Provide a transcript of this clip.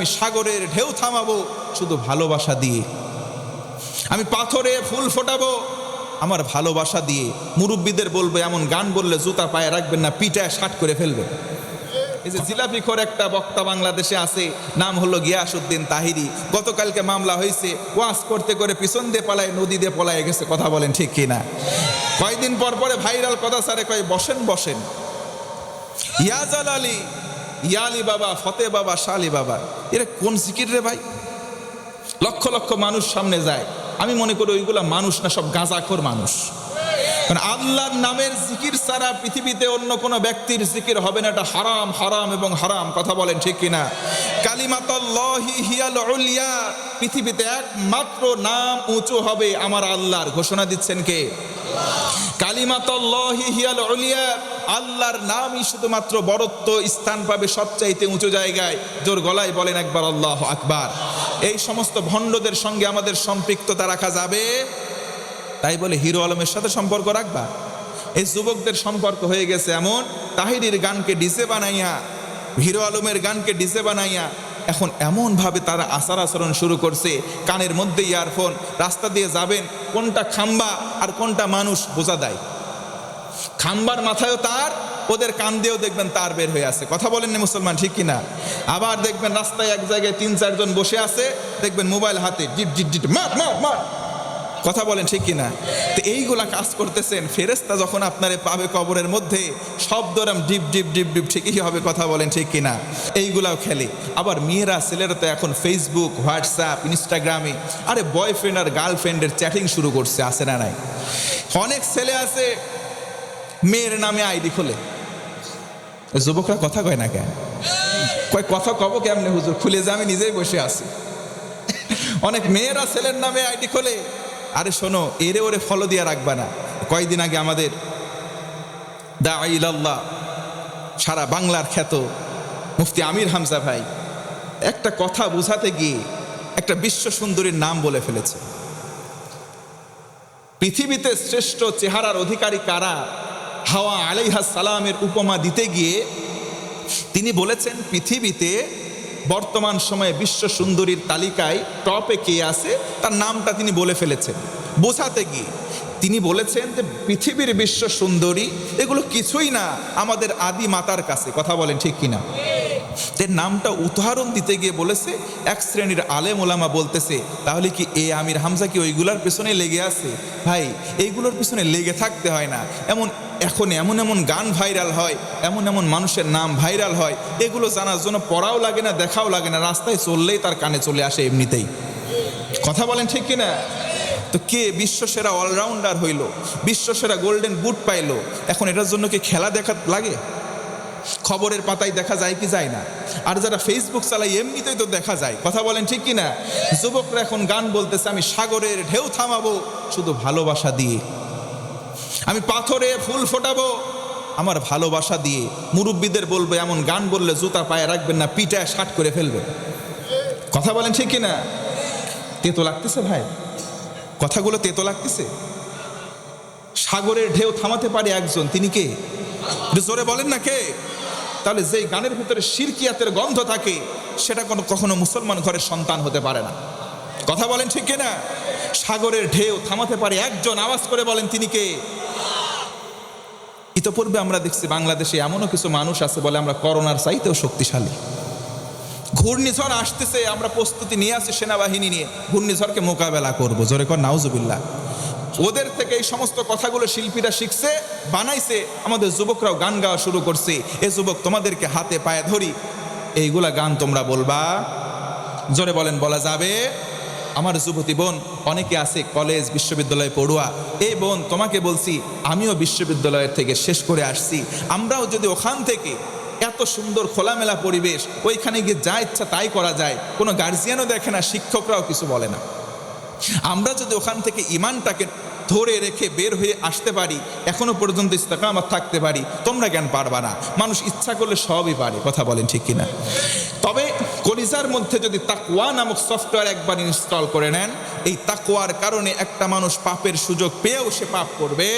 আমি সাগরের ঢেউ থামাবো, শুধু ভালোবাসা দিয়ে। আমি পাথরে ফুল ফোটাবো, আমার ভালোবাসা দিয়ে। মুরব্বীদের বলব, এমন গান বললে জুতা পায়ে রাখবেন না পিটায় শার্ট করে ফেলবেন। এই যে জিলাপি খোর একটা বক্তা বাংলাদেশে আছে, নাম হলো গিয়াসুদ্দিন তাহিরি। গতকালকে মামলা হয়েছে ওয়াশ করতে করে পিছন দিয়ে পালায়, নদী দিয়ে পলায় গেছে, কথা বলেন ঠিক কিনা? কয়দিন পর পরে ভাইরাল কথা, স্যারে, কয়, বসেন বসেন। ইয়াজাল আলী ইয়ালি বাবা, ফতে বাবা, শালি বাবা। এরা কোন জিকির রে ভাই? লক্ষ লক্ষ মানুষ সামনে যায়। আমি মনে করি ওইগুলা মানুষ না, সব গাঁজাখোর মানুষ। কারণ আল্লাহর নামের জিকির ছাড়া পৃথিবীতে অন্য কোনো ব্যক্তির জিকির হবে না, এটা হারাম হারাম এবং হারাম। কথা বলেন ঠিক কিনা উলিয়া। পৃথিবীতে একমাত্র নাম উঁচু হবে আমার আল্লাহর। ঘোষণা দিচ্ছেন কে? কালিমাতাল্লাহি হিয়াল উলিয়া। আল্লাহর নামই শুধুমাত্র বরত্ব স্থান পাবে সবচাইতে উঁচু জায়গায়। জোর গলায় বলেন একবার আল্লাহ আকবার। এই সমস্ত ভণ্ডদের সঙ্গে আমাদের সম্পৃক্ততা রাখা যাবে। তাই বলে হিরো আলমের সাথে সম্পর্ক রাখবা। এই যুবকদের সম্পর্ক হয়ে গেছে এমন। তাহিরির গানকে ডিসে বানাইয়া, হিরো আলমের গানকে ডিসে বানাইয়া এখন এমনভাবে তারা আচার আচরণ শুরু করছে, কানের মধ্যে ইয়ারফোন রাস্তা দিয়ে যাবেন, কোনটা খাম্বা আর কোনটা মানুষ বোঝা দেয় খাম্বার মাথায়ও তার, ওদের কান দিয়েও দেখবেন তার বের হয়ে আছে। কথা বলেন না মুসলমান, ঠিক কিনা? আবার দেখবেন রাস্তায় এক জায়গায় তিন চারজন বসে আছে, দেখবেন মোবাইল হাতে, জিট জিট জিট, মার মার মার। কথা বলেন ঠিক কিনা? তো এইগুলা কাজ করতেছেন ফেরেস্তা যখন আপনারে পাবে কবরের মধ্যে শব্দরাম ডিপ ডিপ ডিপ ডিপ, ঠিকই হবে কথা বলেন ঠিক কিনা? এইগুলাও খেলে। আবার মেয়েরা, ছেলেরা তো এখন ফেসবুক হোয়াটসঅ্যাপ ইনস্টাগ্রামে আরে বয়ফ্রেন্ড আর গার্লফ্রেন্ডের চ্যাটিং শুরু করছে, আছে না নাই? অনেক ছেলে আছে, মেয়ের নামে আইডি খোলে। যুবকরা কথা কয় না কেন? কয়, কথা কব কেমনে হুজুর? খুলে যে আমি নিজেই বসে আছি। অনেক মেয়েরা ছেলের নামে আইডি খোলে। আরে শোনো, এরে ওরে ফলো দিয়া রাখবা না। কয়দিন আগে আমাদের দা আল্লাহ সারা বাংলার খ্যাত মুফতি আমির হামজা ভাই একটা কথা বোঝাতে গিয়ে একটা বিশ্ব সুন্দরীর নাম বলে ফেলেছে। পৃথিবীতে শ্রেষ্ঠ চেহারার অধিকারী কারা? হাওয়া আলাইহা সালামের উপমা দিতে গিয়ে তিনি বলেছেন, পৃথিবীতে বর্তমান সময়ে বিশ্ব সুন্দরীর তালিকায় টপে কে আছে, তার নামটা তিনি বলে ফেলেছেন। বোঝাতে গিয়ে তিনি বলেছেন যে পৃথিবীর বিশ্ব সুন্দরী, এগুলো কিছুই না, আমাদের আদি মাতার কাছে। কথা বলেন ঠিক কিনা? এর নামটা উদাহরণ দিতে গিয়ে বলেছে, এক শ্রেণির আলেম ওলামা বলতেছে, তাহলে কি এ আমির হামজা কি ওইগুলার পেছনে লেগে আছে? ভাই, এইগুলোর পেছনে লেগে থাকতে হয় না। এমন এখন এমন এমন গান ভাইরাল হয়, এমন এমন মানুষের নাম ভাইরাল হয়, এগুলো জানার জন্য পড়াও লাগে না, দেখাও লাগে না, রাস্তায় চললেই তার কানে চলে আসে এমনিতেই। কথা বলেন ঠিক কিনা? তো কে বিশ্বসেরা অলরাউন্ডার হইল, বিশ্বসেরা গোল্ডেন বুট পাইলো, এখন এটার জন্য কি খেলা দেখা লাগে? খবরের পাতায় দেখা যায় কি যায় না? আর যারা ফেসবুক চালাই এমনিতেই তো দেখা যায়, কথা বলেন ঠিক কি না যুবকরা এখন গান বলতেছে, আমি সাগরের ঢেউ থামাবো, শুধু ভালোবাসা দিয়ে। আমি পাথরে ফুল ফোটাবো। আমার ভালোবাসা দিয়ে মুরব্বীদের বলব, এমন গান বললে জুতা পায়ে রাখবেন না পিটায় শার্ট করে ফেলবে কথা বলেন ঠিক কি না তেতো লাগতেছে ভাই? কথাগুলো তেতো লাগতেছে? সাগরের ঢেউ থামাতে পারে একজন, তিনি কে? জোরে বলেন না কে? তাহলে যেই গানের ভিতরে শিরকিয়াতের গন্ধ থাকে, সেটা কোনো কখনো মুসলমান ঘরের সন্তান হতে পারে না। কথা বলেন ঠিক কিনা? সাগরের ঢেউ থামাতে পারে একজন, আওয়াজ করে বলেন, তিনি কে? ইতপূর্বে আমরা দেখছি বাংলাদেশে এমনও কিছু মানুষ আছে বলে আমরা করোনার চাইতেও শক্তিশালী। ঘূর্ণিঝড় আসতেছে, আমরা প্রস্তুতি নিয়ে আসি সেনাবাহিনী নিয়ে। ঘূর্ণিঝড়কে মোকাবেলা করব। জোরে কর, নাউজুবিল্লাহ। ওদের থেকে এই সমস্ত কথাগুলো শিল্পীরা শিখছে, বানাইছে, আমাদের যুবকরাও গান গাওয়া শুরু করছে। এ যুবক, তোমাদেরকে হাতে পায়ে ধরি। এইগুলা গান তোমরা বলবা? জোরে বলেন, বলা যাবে? আমার যুবতী বোন, অনেকে আছে কলেজ, বিশ্ববিদ্যালয়ে পড়ুয়া। এই বোন, তোমাকে বলছি, আমিও বিশ্ববিদ্যালয়ের থেকে শেষ করে আসছি। আমরাও যদি ওখান থেকে এত সুন্দর খোলামেলা পরিবেশ, ওইখানে গিয়ে যা ইচ্ছা তাই করা যায়, কোনো গার্জিয়ানও দেখে না, শিক্ষকরাও কিছু বলে না। আমরা যদি ওখান থেকে ইমানটাকে ধরে রেখে বের হয়ে আসতে পারি, এখনও পর্যন্ত ইস্তাকামাত থাকতে পারি, তোমরা জ্ঞান পারবা না। মানুষ ইচ্ছা করলে সবই পারে, কথা বলেন ঠিক কিনা। কলিজার মধ্যে যদি তাকুয়া নামক সফটওয়্যার একবার ইনস্টল করে নেন, এই তাকুয়ার কারণে একটা মানুষ পাপের সুযোগ পেয়েও সে পাপ করবে।